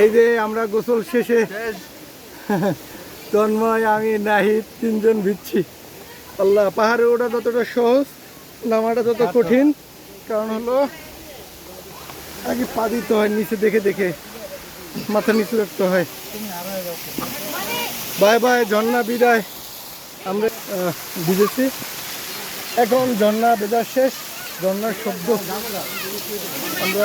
এই যে আমরা গোসল শেষে তন্ময় আমি নাহিদ তিনজন ভিচ্ছি আল্লাহ পাহাড়ে ওঠা যতটা সহজ নামাটা তত কঠিন। কারণ হলো আগে পা দিতে হয় নিচে দেখে দেখে মাথা নিচে রাখতে হয়। বাই বাই ঝর্ণা বিদায়। আমরা ভিজেছি এখন ঝর্ণা বেজা শেষ ঝর্ণার শব্দ। আমরা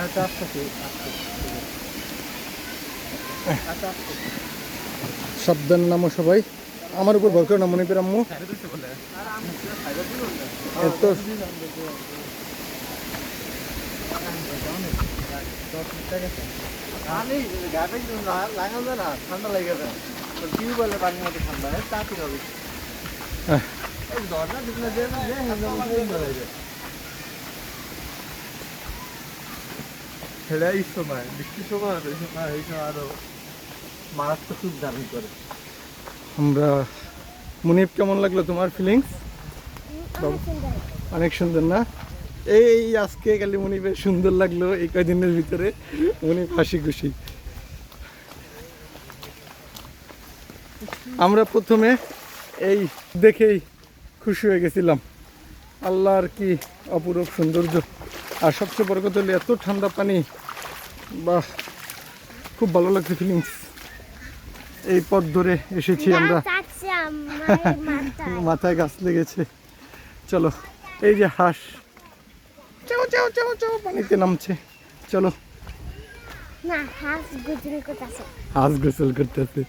আচ্ছা সাবধান নামো সবাই আমার উপর ভর করে না মনে আম্মু এত ঠান্ডা লেগে যায় টিউবওয়েলের পানির মতো ঠান্ডা তাড়াতাড়ি হবে আহ। এই ঝর্ণা ঢুকলে যে না যায় সময় বৃষ্টির সময় এই সময় এই সময় আরও মারাত্মক খুব দামি করে। আমরা মুনিপ কেমন লাগল তোমার ফিলিংস অনেক সুন্দর। না? এই আজকে খালি মুনিপের সুন্দর লাগল এই কয়দিনের ভিতরে। মুনিপ হাসি খুশি। আমরা প্রথমে এই দেখেই খুশি হয়ে গেছিলাম। আল্লাহর কি অপরূপ সৌন্দর্য। আর সবচেয়ে বড় কথা হলো এত ঠান্ডা পানি বা খুব ভালো লাগছে ফিলিংস এই পথ ধরে এসেছি আমরা। মাথায়। গাছ লেগেছে। চলো এই যে হাঁস। চাও চাও চাও চাও পানিতে নামছে। চলো। হাঁস গোসল করতেছে।